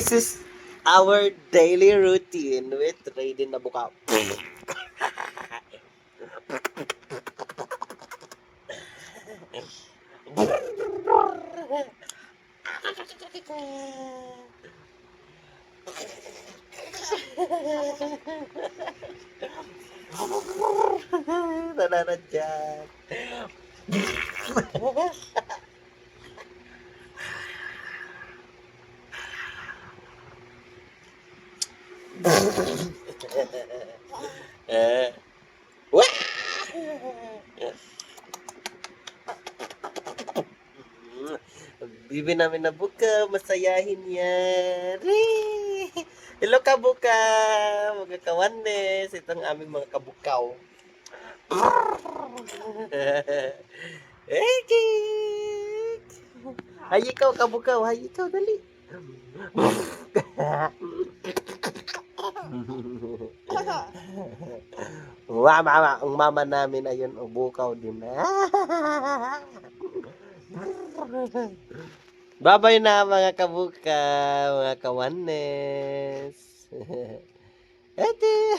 This is our daily routine with Raiden na buka. Nananadyan. Wah! Bibi namin na buka, masayahin. Whee! Hello kabuka, mga kawanes, itong aming mga kabukaw. Hey, Kik! Hay ikaw, kabukaw, hay ikaw, dali. Mama, mama, ang mama namin ayun, ubukaw din. Babay na mga kabuka, mga kawanes. Ete!